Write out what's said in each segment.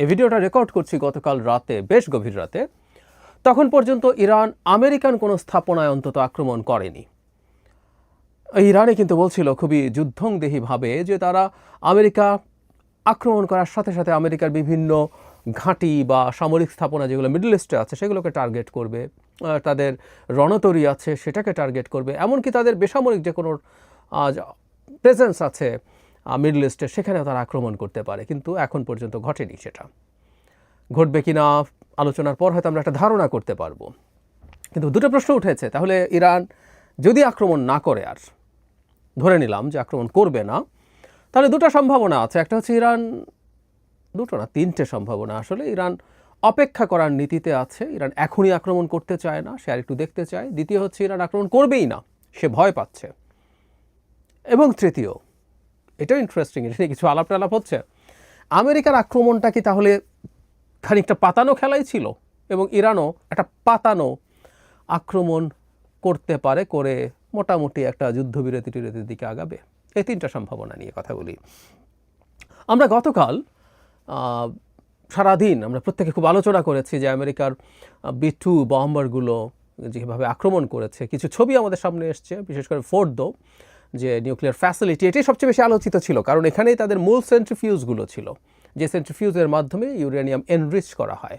এই ভিডিওটা রেকর্ড করছি গতকাল রাতে, বেশ গভীর রাতে। তখন পর্যন্ত ইরান আমেরিকান কোনো স্থাপনায় অন্তত আক্রমণ করেনি। ইরানে কিন্তু বলছিল, খুবই যুদ্ধংদেহীভাবে যে তারা আমেরিকা আক্রমণ করার সাথে সাথে আমেরিকার বিভিন্ন ঘাঁটি বা সামরিক স্থাপনা যেগুলো মিডল ইস্টে আছে, সেগুলোকে টার্গেট করবে তাদের রণতরী আছে, সেটাকে টার্গেট করবে। এমনকি তাদের বেসামরিক যে কোনো প্রেজেন্স আছে মিডল ইস্টে সেখানেও তারা আক্রমণ করতে পারে, কিন্তু এখন পর্যন্ত ঘটেনি সেটা। ঘটবে কিনা আলোচনার পর হয়তো আমরা একটা ধারণা করতে পারব। কিন্তু দুটো প্রশ্ন উঠেছে, তাহলে ইরান যদি আক্রমণ না করে আর, ধরে নিলাম যে আক্রমণ করবে না, তাহলে দুটো সম্ভাবনা আছে। একটা হচ্ছে ইরান, দুটো না, তিনটে সম্ভাবনা। আসলে ইরান অপেক্ষা করার নীতিতে আছে, ইরান এখনই আক্রমণ করতে চায় না, সে আর একটু দেখতে চায়। দ্বিতীয় হচ্ছে ইরান আক্রমণ করবেই না, সে ভয় পাচ্ছে। এবং তৃতীয় এটাও ইন্টারেস্টিং এটা কিছু আলাপ টালাপ হচ্ছে। আমেরিকার আক্রমণটা কি তাহলে খানিকটা পাতানো খেলাই ছিল? এবং ইরানও একটা পাতানো আক্রমণ করতে পারে করে মোটামুটি একটা যুদ্ধবিরতি টিরতির দিকে আগাবে। এই তিনটা সম্ভাবনা নিয়ে কথা বলি। আমরা গতকাল সারাদিন আমরা প্রত্যেকে খুব আলোচনা করেছি যে আমেরিকার বি টু বম্বারগুলো যেভাবে আক্রমণ করেছে। কিছু ছবি আমাদের সামনে এসছে, বিশেষ করে ফোর্দো। যে নিউক্লিয়ার ফ্যাসিলিটি এটাই সবচেয়ে বেশি আলোচিত ছিল, কারণ এখানেই তাদের মূল সেন্ট্রিফিউজগুলো ছিল, যে সেন্ট্রিফিউজের মাধ্যমে ইউরেনিয়াম এনরিচ করা হয়।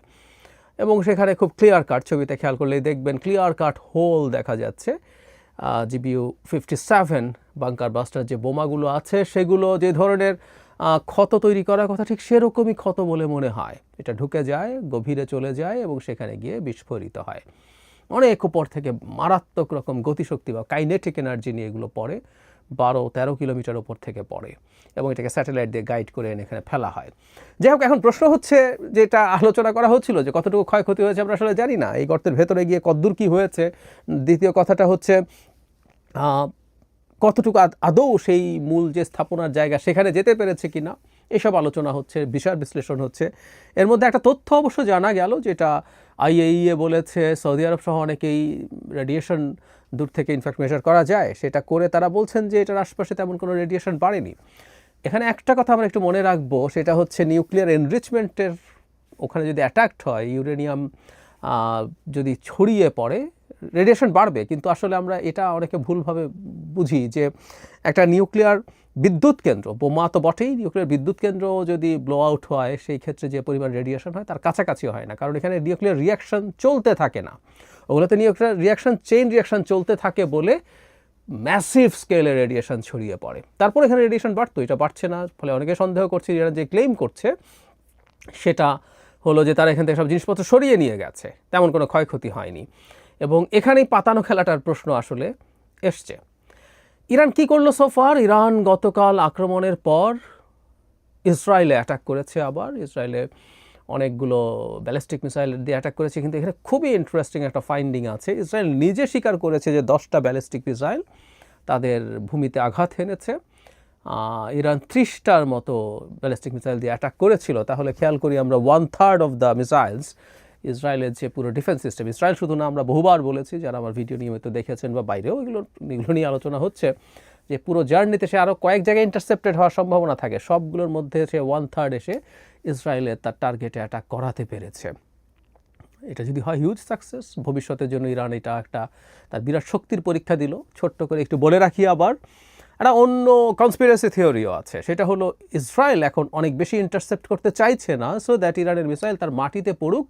এবং সেখানে খুব ক্লিয়ার কাট ছবিতে খেয়াল করলেই দেখবেন ক্লিয়ার কাট হোল দেখা যাচ্ছে। GBU fifty seven bunker buster যে বোমাগুলো আছে, সেগুলো যে ধরনের ক্ষত তৈরি করার কথা ঠিক সেরকমই ক্ষত বলে মনে হয়। এটা ঢুকে যায়, গভীরে চলে যায় এবং সেখানে গিয়ে বিস্ফোরিত হয়। অনেক উপর থেকে মারাত্মক রকম গতিশক্তি বা কাইনেটিক এনার্জি নিয়ে এগুলো পড়ে। বারো তেরো কিলোমিটার উপর থেকে পড়ে এবং এটাকে স্যাটেলাইট দিয়ে গাইড করে এনে এখানে ফেলা হয়। যাই হোক, এখন প্রশ্ন হচ্ছে যেটা আলোচনা করা হচ্ছিল যে কতটুকু ক্ষয়ক্ষতি হয়েছে আমরা আসলে জানি না। এই গর্তের ভেতরে গিয়ে কতদূর কী হয়েছে। দ্বিতীয় কথাটা হচ্ছে কতটুকু আদৌ সেই মূল যে স্থাপনার জায়গা সেখানে যেতে পেরেছে কি না এসব আলোচনা হচ্ছে বিষয় বিশ্লেষণ হচ্ছে। এর মধ্যে একটা তথ্য অবশ্য জানা গেল যেটা আইএইএ বলেছে, সৌদি আরব সহ অনেকেই রেডিয়েশন দূর থেকে ইনফ্যাক্ট মেজার করা যায়। সেটা করে তারা বলছেন যে এটার আশপাশে তেমন কোনো রেডিয়েশন বাড়েনি। এখানে একটা কথা আমরা একটু মনে রাখব, সেটা হচ্ছে নিউক্লিয়ার এনরিচমেন্টের ওখানে যদি অ্যাট্যাক্ট হয় ইউরেনিয়াম যদি ছড়িয়ে পড়ে রেডিয়েশন বাড়বে, কিন্তু আসলে আমরা এটা অনেকে ভুলভাবে বুঝি যে একটা নিউক্লিয়ার বিদ্যুৎ কেন্দ্র, বোমা তো বটেই, নিউক্লিয়ার বিদ্যুৎ কেন্দ্র যদি ব্লো আউট হয়, সেই ক্ষেত্রে যে পরিমাণ রেডিয়েশন হয় তার কাছাকাছি হয় না, কারণ এখানে নিউক্লিয়ার রিয়াকশন চলতে থাকে না। ওগুলোতে নিউক্লিয়ার রিয়াকশন চেইন রিয়াকশন চলতে থাকে বলে ম্যাসিভ স্কেলে রেডিয়েশন ছড়িয়ে পড়ে। তারপর এখানে রেডিয়েশন বাড়তো, এটা বাড়ছে না, ফলে অনেকে সন্দেহ করছে, যারা যে ক্লেম করছে, সেটা হলো যে তারা এখান থেকে সব জিনিসপত্র সরিয়ে নিয়ে গেছে, তেমন কোনো ক্ষয়ক্ষতি হয়নি। এবং এখানেই পাতানো খেলাটার প্রশ্ন আসলে এসছে। ইরান কি করল সোফার ইরান গতকাল আক্রমণের পর ইসরায়েলে অ্যাটাক করেছে আবার। ইসরায়েলে অনেকগুলো ব্যালিস্টিক মিসাইল দিয়ে অ্যাটাক করেছে, কিন্তু এখানে খুবই ইন্টারেস্টিং একটা ফাইন্ডিং আছে। ইসরায়েল নিজে স্বীকার করেছে যে দশটা ব্যালিস্টিক মিসাইল তাদের ভূমিতে আঘাত এনেছে। ইরান ত্রিশটার মতো ব্যালিস্টিক মিসাইল দিয়ে অ্যাটাক করেছিল। তাহলে খেয়াল করি আমরা one third of the missiles ইসরায়েলের যে পুরো ডিফেন্স সিস্টেম ইসরায়েল শুধু না, আমরা বহুবার বলেছি, যারা আমার ভিডিও নিয়মিত দেখেছেন বা বাইরেও এগুলো এগুলো নিয়ে আলোচনা হচ্ছে, যে পুরো জার্নিতে সে আরও কয়েক জায়গায় ইন্টারসেপ্টেড হওয়ার সম্ভাবনা থাকে। সবগুলোর মধ্যে সে ওয়ান থার্ড এসে ইসরায়েলের তার টার্গেটে অ্যাটাক করাতে পেরেছে। এটা যদি হয় হিউজ সাকসেস ভবিষ্যতের জন্য ইরান এটা একটা, তার বিরাট শক্তির পরীক্ষা দিল। ছোট্ট করে একটু বলে রাখি আবার, একটা অন্য কনস্পিরেসি থিওরিও আছে। সেটা হলো, ইসরায়েল এখন অনেক বেশি ইন্টারসেপ্ট করতে চাইছে না সো দ্যাট ইরানের মিসাইল তার মাটিতে পড়ুক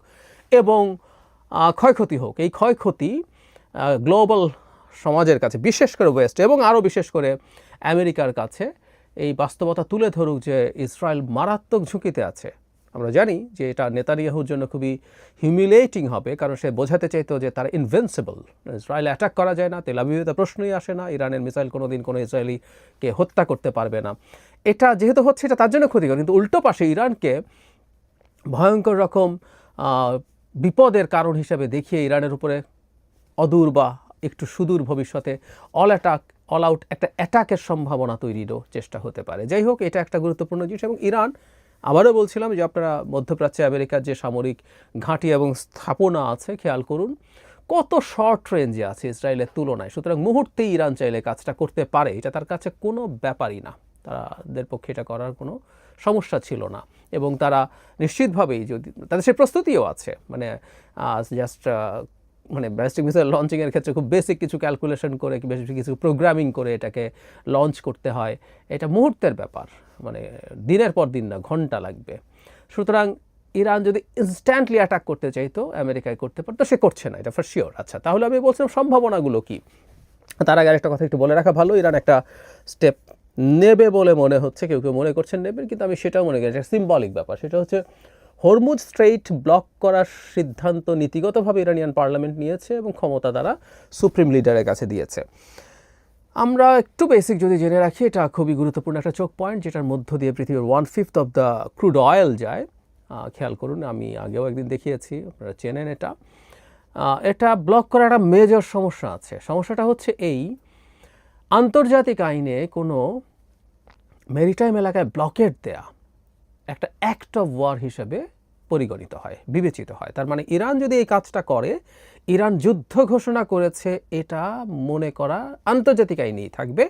এবং ক্ষয়ক্ষতি হোক। এই ক্ষয়ক্ষতি গ্লোবাল সমাজের কাছে, বিশেষ করে ওয়েস্ট এবং আরও বিশেষ করে আমেরিকার কাছে, এই বাস্তবতা তুলে ধরুক যে ইসরায়েল মারাত্মক ঝুঁকিতে আছে। আমরা জানি যে এটা নেতানিয়াহুর জন্য খুবই হিউমিলেটিং হবে, কারণ সে বোঝাতে চাইতো যে তারা ইনভেন্সিবল ইসরায়েল অ্যাটাক করা যায় না, তেল প্রশ্নই আসে না, ইরানের মিসাইল কোনো দিন কোনো ইসরায়েলিকে হত্যা করতে পারবে না। এটা যেহেতু হচ্ছে, এটা তার জন্য ক্ষতিকর, কিন্তু উল্টো পাশে ইরানকে ভয়ঙ্কর রকম বিপদের কারণ হিসেবে দেখিয়ে ইরানের উপরে অদূর বা একটু সুদূর ভবিষ্যতে অল অ্যাটাক অল আউট একটা অ্যাটাকের সম্ভাবনা তৈরিরও চেষ্টা হতে পারে। যাই হোক, এটা একটা গুরুত্বপূর্ণ জিনিস এবং ইরান, আবারও বলছিলাম যে আপনারা মধ্যপ্রাচ্যে আমেরিকার যে সামরিক ঘাঁটি এবং স্থাপনা আছে, খেয়াল করুন, কত শর্ট রেঞ্জে আছে ইসরায়েলের তুলনায়। সুতরাং মুহূর্তেই ইরান চাইলে কাজটা করতে পারে, এটা তার কাছে কোনো ব্যাপারই না। তাদের পক্ষে এটা করার কোনো সমস্যা ছিল না। এবং তারা নিশ্চিতভাবেই যদি, তাদের সে প্রস্তুতিও আছে। মানে জাস্ট মানে ব্যালিস্টিক মিসাইল লঞ্চিংয়ের ক্ষেত্রে খুব বেসিক কিছু ক্যালকুলেশন করে বেশি কিছু প্রোগ্রামিং করে এটাকে লঞ্চ করতে হয়। এটা মুহূর্তের ব্যাপার। মানে দিনের পর দিন না, ঘণ্টা লাগবে। সুতরাং ইরান যদি ইনস্ট্যান্টলি অ্যাটাক করতে চাইতো, আমেরিকায় করতে পারতো, সে করছে না, এটা ফর শিওর আচ্ছা তাহলে আমি বলছিলাম সম্ভাবনাগুলো কি? তার আগে একটা কথা একটু বলে রাখা ভালো। ইরান একটা স্টেপ নেবে বলে মনে হচ্ছে, কেউ কেউ মনে করছেন নেবেন, কিন্তু আমি সেটাও মনে করি সিম্বলিক ব্যাপার। সেটা হচ্ছে হরমুজ স্ট্রেইট ব্লক করার সিদ্ধান্ত নীতিগতভাবে ইরানিয়ান পার্লামেন্ট নিয়েছে এবং ক্ষমতা দ্বারা সুপ্রিম লিডারের কাছে দিয়েছে। আমরা একটু বেসিক যদি জেনে রাখি, এটা খুবই গুরুত্বপূর্ণ একটা চোখ পয়েন্ট যেটার মধ্য দিয়ে পৃথিবীর one fifth of the crude oil যায় খেয়াল করুন, আমি আগেও একদিন দেখিয়েছি, আপনারা চেনেন এটা। এটা ব্লক করার একটা মেজর সমস্যা আছে। সমস্যাটা হচ্ছে এই আন্তর্জাতিক আইনে কোনো মেরিটাইম এলাকায় ব্লকেট দেয়া একটা অ্যাক্ট অফ ওয়ার হিসেবে পরিগণিত হয়, বিবেচিত হয়। তার মানে ইরান যদি এই কাজটা করে, ইরান যুদ্ধ ঘোষণা করেছে, এটা মনে করা আন্তর্জাতিক আইনেই থাকবে।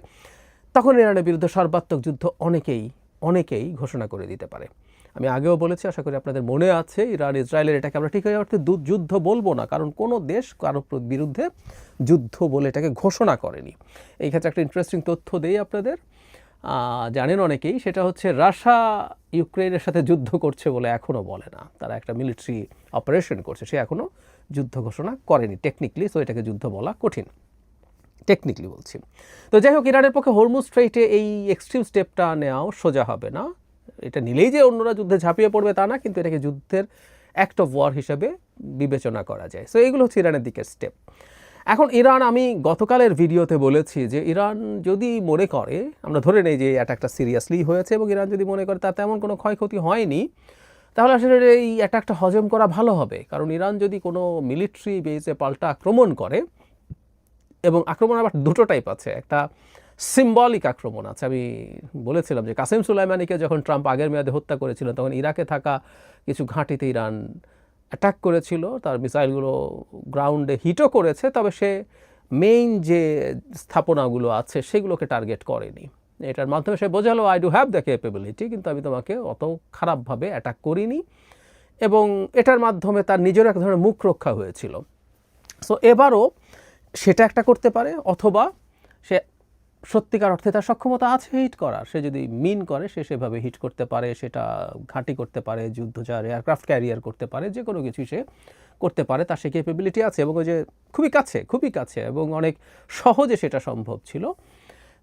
তখন ইরানের বিরুদ্ধে সর্বাত্মক যুদ্ধ অনেকেই অনেকেই ঘোষণা করে দিতে পারে। আমি আগেও বলেছি, আশা করি আপনাদের মনে আছে, ইরান, ইসরায়েলের এটাকে আমরা ঠিক হয়ে অর্থে যুদ্ধ বলব না, কারণ কোনো দেশ কারও বিরুদ্ধে যুদ্ধ বলে এটাকে ঘোষণা করেনি। এই ক্ষেত্রে একটা ইন্টারেস্টিং তথ্য দেই আপনাদের। জানেন অনেকেই, সেটা হচ্ছে রাশা ইউক্রেনের সাথে যুদ্ধ করছে বলে এখনও বলে না। তারা একটা মিলিটারি অপারেশন করছে, সে এখনও যুদ্ধ ঘোষণা করেনি টেকনিক্যালি সো এটাকে যুদ্ধ বলা কঠিন। টেকনিক্যালি বলছি। তো যাই হোক, ইরানের পক্ষে হরমুজ স্ট্রেইটে এই এক্সট্রিম স্টেপটা নেওয়াও সোজা হবে না। এটা নিলেই যে অন্যরা যুদ্ধে ঝাঁপিয়ে পড়বে তা না, কিন্তু এটাকে যুদ্ধের অ্যাক্ট অফ ওয়ার হিসেবে বিবেচনা করা যায়। সো এগুলো হচ্ছে ইরানের দিকের স্টেপ এখন ইরান, আমি গতকালের ভিডিওতে বলেছি যে ইরান যদি মনে করে, আমরা ধরে নেই যে অ্যাটাকটা সিরিয়াসলি হয়েছে এবং ইরান যদি মনে করে তার তেমন কোনো ক্ষয়ক্ষতি হয়নি, তাহলে আসলে এই অ্যাটাকটা হজম করা ভালো হবে। কারণ ইরান যদি কোনো মিলিটারি বেসে পাল্টা আক্রমণ করে, এবং আক্রমণ আবার দুটো টাইপ আছে। একটা সিম্বলিক আক্রমণ আছে। আমি বলেছিলাম যে কাসেম সুলাইমানিকে যখন ট্রাম্প আগের মেয়াদে হত্যা করেছিল, তখন ইরাকে থাকা কিছু ঘাঁটিতে ইরান অ্যাটাক করেছিল। তার মিসাইলগুলো গ্রাউন্ডে হিটও করেছে, তবে সে মেইন যে স্থাপনাগুলো আছে, সেগুলোকে টার্গেট করেনি। এটার মাধ্যমে সে বোঝালো I do have the capability কিন্তু আমি তোমাকে অত খারাপভাবে অ্যাটাক করিনি। এবং এটার মাধ্যমে তার নিজের এক ধরনের মুখ রক্ষা হয়েছিল। সো এবারও সেটা একটা করতে পারে, অথবা সে সত্যিকার অর্থে তার সক্ষমতা আছে হিট করার। সে যদি মিন করে, সে সেভাবে হিট করতে পারে, সেটা ঘাঁটি করতে পারে যুদ্ধ যুদ্ধজার এয়ারক্রাফট ক্যারিয়ার করতে পারে, যে কোনো কিছু সে করতে পারে, তার সে ক্যাপেবিলিটি আছে এবং ওই যে খুবই কাছে খুবই কাছে এবং অনেক সহজে সেটা সম্ভব ছিল।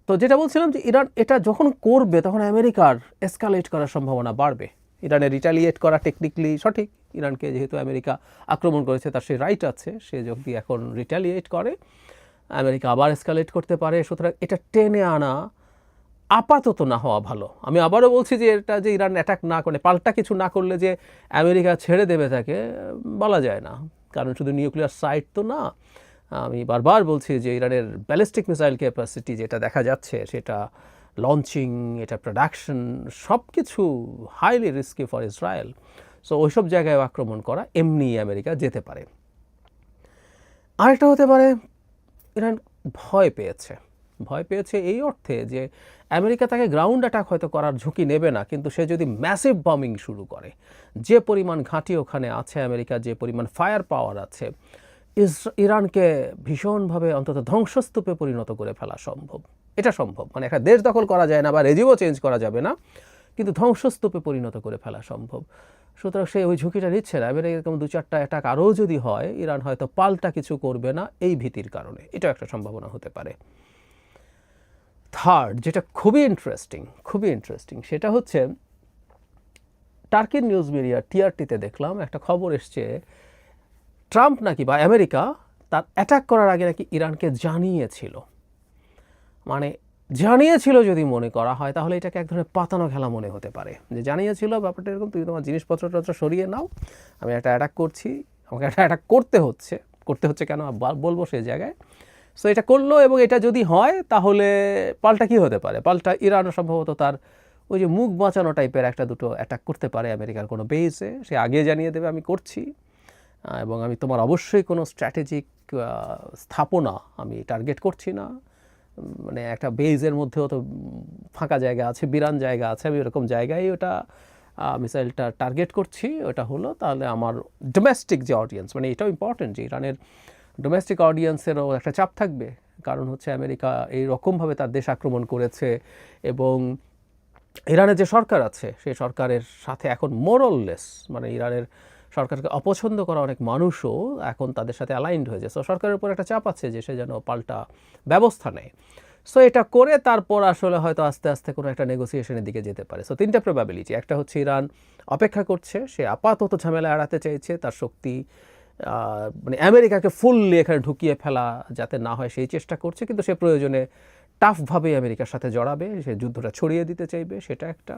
তো যেটা বলছিলাম যে ইরান এটা যখন করবে, তখন আমেরিকার এসকালেট করার সম্ভাবনা বাড়বে। ইরানের রিটালিয়েট করা টেকনিক্যালি সঠিক। ইরানকে যেহেতু আমেরিকা আক্রমণ করেছে, তার সে রাইট আছে। সে যদি এখন রিটালিয়েট করে আমেরিকা আবার এসকালেট করতে পারে, সুতরাং এটা টেনে আনা আপাতত না হওয়া ভালো। আমি আবারও বলছি যে এটা যে ইরান অ্যাটাক না করে, পাল্টা কিছু না করলে যে আমেরিকা ছেড়ে দেবে তাকে, বলা যায় না। কারণ শুধু নিউক্লিয়ার সাইট তো না, আমি বারবার বলছি যে ইরানের ব্যালিস্টিক মিসাইল ক্যাপাসিটি যেটা দেখা যাচ্ছে, সেটা লঞ্চিং এটা প্রোডাকশন সব কিছু highly risky for Israel so ওইসব জায়গায় আক্রমণ করা এমনি আমেরিকা যেতে পারে। আরেকটা হতে পারে ইরান ভয় পেয়েছে। ভয় পেয়েছে এই অর্থে যে আমেরিকা তাকে গ্রাউন্ড অ্যাটাক হয়তো করার ঝুঁকি নেবে না, কিন্তু সে যদি ম্যাসিভ বম্বিং শুরু করে, যে পরিমাণ ঘাঁটি ওখানে আছে আমেরিকা, যে পরিমাণ ফায়ার পাওয়ার আছে ইরানকে ভীষণভাবে অন্তত ধ্বংসস্তূপে পরিণত করে ফেলা সম্ভব। এটা সম্ভব। মানে একটা দেশ দখল করা যায় না বা রেজিমও চেঞ্জ করা যাবে না, কিন্তু ধ্বংসস্তূপে পরিণত করে ফেলা সম্ভব। সুতরাং সে ওই ঝুঁকিটা নিচ্ছে না। এবারে এরকম দু চারটা অ্যাটাক আরও যদি হয়, ইরান হয়তো পাল্টা কিছু করবে না এই ভীতির কারণে। এটা একটা সম্ভাবনা হতে পারে। থার্ড যেটা খুবই ইন্টারেস্টিং খুবই ইন্টারেস্টিং সেটা হচ্ছে টার্কির নিউজ মিডিয়া টিআরটিতে দেখলাম, একটা খবর এসছে ট্রাম্প নাকি বা আমেরিকা তার অ্যাটাক করার আগে নাকি ইরানকে জানিয়েছিল। মানে জানিয়েছিল যদি মনে করা হয়, তাহলে এটাকে এক ধরনের পাতানো খেলা মনে হতে পারে। যে জানিয়েছিল ব্যাপারটা এরকম, তুমি তোমার জিনিসপত্র টত্র সরিয়ে নাও, আমি একটা অ্যাটাক করছি, আমাকে একটা অ্যাটাক করতে হচ্ছে। করতে হচ্ছে কেন? বলব সেই জায়গায়। সো এটা করল এবং এটা যদি হয়, তাহলে পাল্টা কি হতে পারে? পাল্টা ইরানও সম্ভবত তার ওই যে মুখ বাঁচানো টাইপের একটা দুটো অ্যাটাক করতে পারে আমেরিকার কোনো বেসে সে আগে জানিয়ে দেবে, আমি করছি। এবং আমি তোমার অবশ্যই কোনো স্ট্র্যাটেজিক স্থাপনা আমি টার্গেট করছি না। মানে একটা বেজের মধ্যেও তো ফাঁকা জায়গা আছে, বিরান জায়গা আছে, আমি এরকম জায়গায় ওটা মিসাইলটা টার্গেট করছি, ওটা হলো তাহলে আমার ডোমেস্টিক যে অডিয়েন্স মানে এটাও ইম্পর্টেন্ট যে ইরানের ডোমেস্টিক অডিয়েন্সেরও একটা চাপ থাকবে। কারণ হচ্ছে আমেরিকা এই রকমভাবে তার দেশ আক্রমণ করেছে এবং ইরানের যে সরকার আছে সেই সরকারের সাথে এখন মোরললেস মানে ইরানের সরকারকে অপছন্দ করা অনেক মানুষও এখন তাদের সাথে অ্যালাইন্ড হয়েছে। সো সরকারের উপর একটা চাপ আছে যে সে যেন পাল্টা ব্যবস্থা নেয়। সো এটা করে তারপর আসলে হয়তো আস্তে আস্তে কোনো একটা নেগোসিয়েশনের দিকে যেতে পারে। সো তিনটা প্রবাবিলিটি একটা হচ্ছে ইরান অপেক্ষা করছে, সে আপাতত ঝামেলা এড়াতে চাইছে, তার শক্তি মানে আমেরিকাকে ফুললি এখানে ঢুকিয়ে ফেলা যাতে না হয় সেই চেষ্টা করছে, কিন্তু সে প্রয়োজনে টাফভাবে আমেরিকার সাথে জড়াবে, সে যুদ্ধটা ছড়িয়ে দিতে চাইবে, সেটা একটা।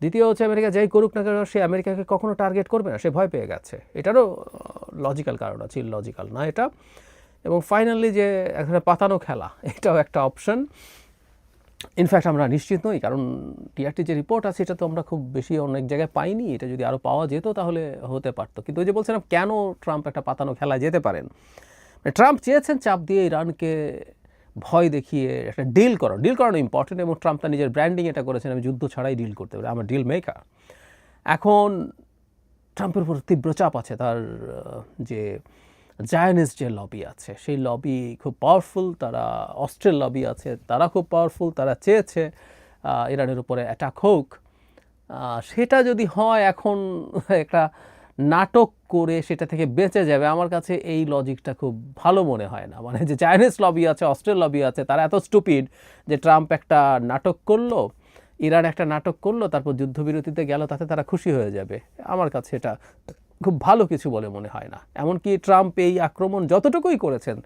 দ্বিতীয় হচ্ছে আমেরিকা যাই করুক না কেন, সে আমেরিকাকে কখনো টার্গেট করবে না, সে ভয় পেয়ে গেছে। এটারও লজিক্যাল কারণ আছে লজিক্যাল না এটা। এবং ফাইনালি যে এখানে পাতানো খেলা, এটাও একটা অপশন ইনফ্যাক্ট আমরা নিশ্চিত নই, কারণ টিআরটি যে রিপোর্ট আছে, এটা তো আমরা খুব বেশি অনেক জায়গায় পাইনি, এটা যদি আরও পাওয়া যেত তাহলে হতে পারতো। কিন্তু ওই যে বলছিলাম, কেন ট্রাম্প একটা পাতানো খেলায় যেতে পারেন? মানে ট্রাম্প চেয়েছেন চাপ দিয়ে ইরানকে ভয় দেখিয়ে একটা ডিল করো ডিল করানো ইম্পর্টেন্ট এবং ট্রাম্প তার নিজের ব্র্যান্ডিং এটা করেছেন, আমি যুদ্ধ ছাড়াই ডিল করতে পারি, আমার ডিল মেকার এখন ট্রাম্পের উপর তীব্র চাপ আছে, তার যে জায়ানিস যে লবি আছে, সেই লবি খুব পাওয়ারফুল তারা অস্ট্রেল লবি আছে, তারা খুব পাওয়ারফুল তারা চেয়েছে ইরানের উপরে অ্যাটাক হোক। সেটা যদি হয়, এখন একটা নাটক করে সেটা থেকে বেঁচে যাবে। আমার কাছে এই লজিকটা খুব ভালো মনে হয় না। মানে যে চাইনিজ লবি আছে অস্ট্রেল লবি আছে, তারা এত স্টুপিড যে ট্রাম্প একটা নাটক করল, ইরান একটা নাটক করল, তারপর যুদ্ধবিরতিতে গেল, তাতে তারা খুশি হয়ে যাবে। আমার কাছে এটা খুব ভালো কিছু বলে মনে হয় না। এমনকি ট্রাম্প এই আক্রমণ যতটুকুই করেছেন,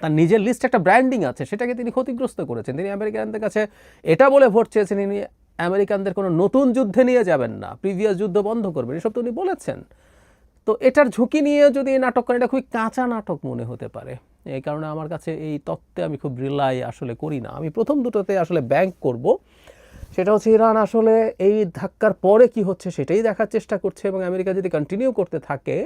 তার নিজের লিস্ট একটা ব্র্যান্ডিং আছে, সেটাকে তিনি ক্ষতিগ্রস্ত করেছেন। তিনি আমেরিকানদের কাছে এটা বলে ভোট চেয়েছেন তিনি আমেরিকানদের কোনো নতুন যুদ্ধে নিয়ে যাবেন না প্রিভিয়াস যুদ্ধ বন্ধ করবেন, এসব তো উনি বলেছেন। তো এটার ঝুঁকি নিয়ে যদি এই নাটক করেন এটা খুবই কাঁচা নাটক মনে হতে পারে। এই কারণে আমার কাছে এই তত্ত্বে আমি খুব রিলাই আসলে করি না। আমি প্রথম দুটোতে আসলে ব্যাংক করব। সেটা হচ্ছে ইরান আসলে এই ধাক্কার পরে কি হচ্ছে সেটাই দেখার চেষ্টা করছে এবং আমেরিকা যদি কন্টিনিউ করতে থাকে